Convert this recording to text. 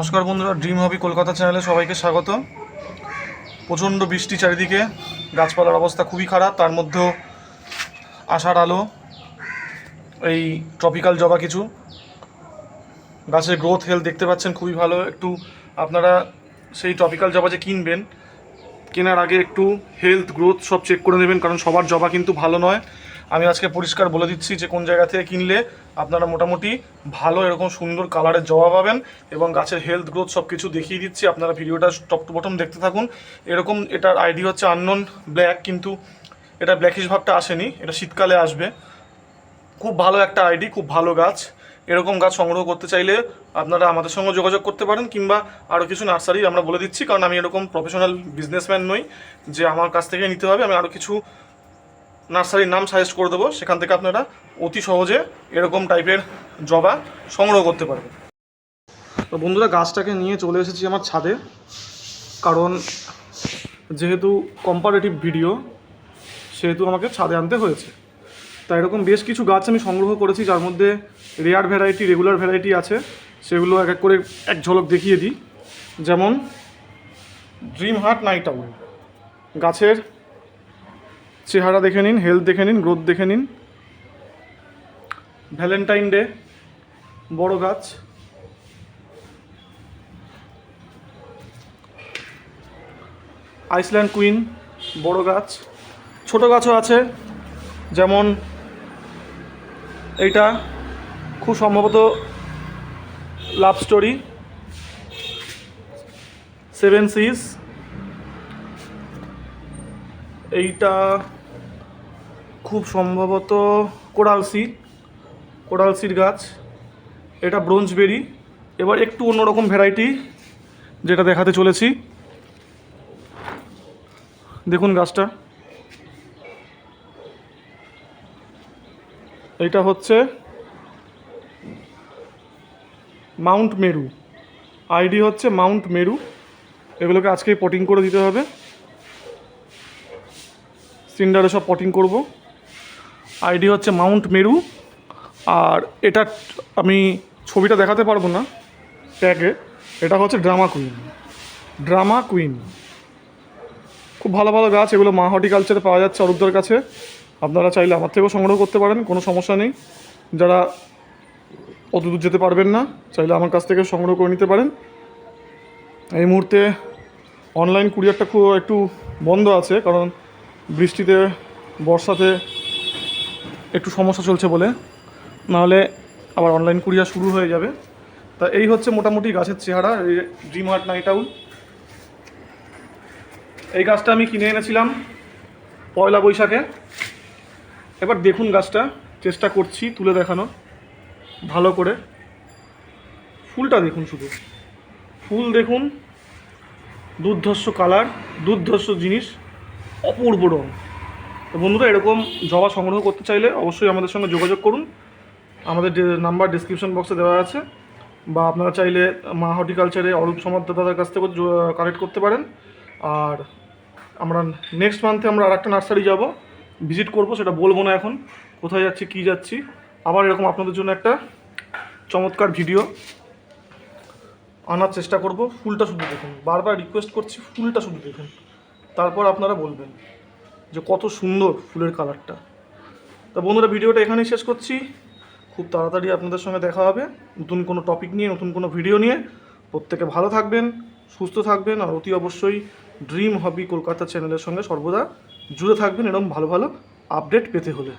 নমস্কার বন্ধুরা ড্রিম হবি কলকাতা চ্যানেলে সবাইকে স্বাগত প্রচণ্ড বৃষ্টি চারিদিকে, গাছপালার অবস্থা খুবই খারাপ, তার মধ্যেও আশার আলো, এই ট্রপিক্যাল জবা কিছু। গাছের গ্রোথ হেলথ দেখতে পাচ্ছেন খুবই ভালো। একটু আপনারা সেই ট্রপিক্যাল জবা যে কিনবেন, কেনার আগে একটু হেলথ গ্রোথ সব চেক করে নেবেন, কারণ সবার জবা কিন্তু ভালো নয়। আমি আজকে পরিষ্কার বলে দিচ্ছি যে কোন জায়গা থেকে কিনলে আপনারা মোটামুটি ভালো এরকম সুন্দর কালারের জবা পাবেন এবং গাছের হেলথ গ্রোথ সব কিছু দেখিয়ে দিচ্ছি। আপনারা ভিডিওটা টপ টু বটম দেখতে থাকুন। এরকম এটার আইডি হচ্ছে আননোন ব্ল্যাক কিন্তু এটা ব্ল্যাকিশ ভাবটা আসেনি, এটা শীতকালে আসবে। খুব ভালো একটা আইডি খুব ভালো গাছ। এরকম গাছ সংগ্রহ করতে চাইলে আপনারা আমাদের সঙ্গে যোগাযোগ করতে পারেন কিংবা আরও কিছু নার্সারি আমরা বলে দিচ্ছি, কারণ আমি এরকম প্রফেশনাল বিজনেসম্যান নই যে আমার কাছ থেকে নিতে হবে। আমি আরও কিছু নার্সারির নাম সাজেস্ট করে দেবো। সেখান থেকে আপনারা অতি সহজে এরকম টাইপের জবা সংগ্রহ করতে পারবেন। তো বন্ধুরা, গাছটাকে নিয়ে চলে এসেছি আমার ছাদে। কারণ যেহেতু কম্পারেটিভ ভিডিও সেহেতু আমাকে ছাদে আনতে হয়েছে। তা এরকম বেশ কিছু গাছ আমি সংগ্রহ করেছি, যার মধ্যে রেয়ার ভ্যারাইটি রেগুলার ভ্যারাইটি আছে। সেগুলো এক এক করে এক ঝলক দেখিয়ে দিই। যেমন ড্রিম হার্ট নাইট আউল গাছের চেহারা দেখে নিন হেলথ দেখে নিন গ্রোথ দেখে নিন। ভ্যালেন্টাইন ডে বড় গাছ। আইসল্যান্ড কুইন বড় গাছ। ছোট গাছও আছে, যেমন এইটা খুব সম্ভবত লাভ স্টোরি সেভেন সিজ এইটা খুব সম্ভবত কোরালসি কোরালসির গাছ। এটা ব্রোঞ্জ বেরি। এবার একটু অন্যরকম ভ্যারাইটি যেটা দেখাতে চলেছি। দেখুন গাছটা। এটা হচ্ছে মাউন্ট মেরু। আইডি হচ্ছে মাউন্ট মেরু। এগুলোকে আজকেই পটিং করে দিতে হবে। সিন্ডারে সব পটিং করব। আইডি হচ্ছে মাউন্ট মেরু। আর এটা আমি ছবিটা দেখাতে পারব না ট্যাগে এটা হচ্ছে ড্রামা কুইন। Drama queen. খুব ভালো ভালো গাছ, এগুলো মা হর্টিকালচারে পাওয়া যাচ্ছে অরূপদার কাছে। আপনারা চাইলে আমার থেকেও সংগ্রহ করতে পারেন, কোনো সমস্যা নেই। যারা অত দূর যেতে পারবেন না, চাইলে আমার কাছ থেকে সংগ্রহ করে নিতে পারেন। এই মুহূর্তে অনলাইন কুরিয়ারটা খুব একটু বন্ধ আছে, কারণ বৃষ্টিতে, বর্ষাতে একটু সমস্যা চলছে বলে। নাহলে আবার অনলাইন কুরিয়ার শুরু হয়ে যাবে। তা এই হচ্ছে মোটামুটি গাছের চেহারা ড্রিম হার্ট নাইট আউল এই গাছটা আমি কিনে এনেছিলাম পয়লা বৈশাখে। এবার দেখুন গাছটা, চেষ্টা করছি তুলে দেখানো। ভালো করে। ফুলটা দেখুন শুধু। ফুল দেখুন, দুর্ধর্ষ কালার দুর্ধর্ষ জিনিস, অপূর্ব রং। তো বন্ধুরা, এরকম জবা সংগ্রহ করতে চাইলে অবশ্যই আমাদের সঙ্গে যোগাযোগ করুন। আমাদের নাম্বার ডিসক্রিপশন বক্সে দেওয়া আছে, বা আপনারা চাইলে মা হর্টিকালচারে অরূপ সমাদ্দার দাদার কাছ থেকেও কালেক্ট করতে পারেন। আর আমরা নেক্সট মান্থে আমরা আর একটা নার্সারি যাব। ভিজিট করব, সেটা বলব না এখন। কোথায় যাচ্ছি, কী যাচ্ছি? আবার এরকম আপনাদের জন্য একটা চমৎকার ভিডিও আনার চেষ্টা করব। ফুলটা শুধু দেখুন, বারবার রিকোয়েস্ট করছি, ফুলটা শুধু দেখুন। তারপর আপনারা বলবেন। যে কত সুন্দর ফুলের কালারটা। তা বন্ধুরা, ভিডিওটা এখানেই শেষ করছি। খুব তাড়াতাড়ি আপনাদের সঙ্গে দেখা হবে। নতুন কোনো টপিক নিয়ে, নতুন কোনো ভিডিও নিয়ে। প্রত্যেকে ভালো থাকবেন, সুস্থ থাকবেন, আর অতি অবশ্যই ড্রিম হবি কলকাতা চ্যানেলের সঙ্গে সর্বদা জুড়ে থাকবেন, এরকম ভালো ভালো আপডেট পেতে হলে।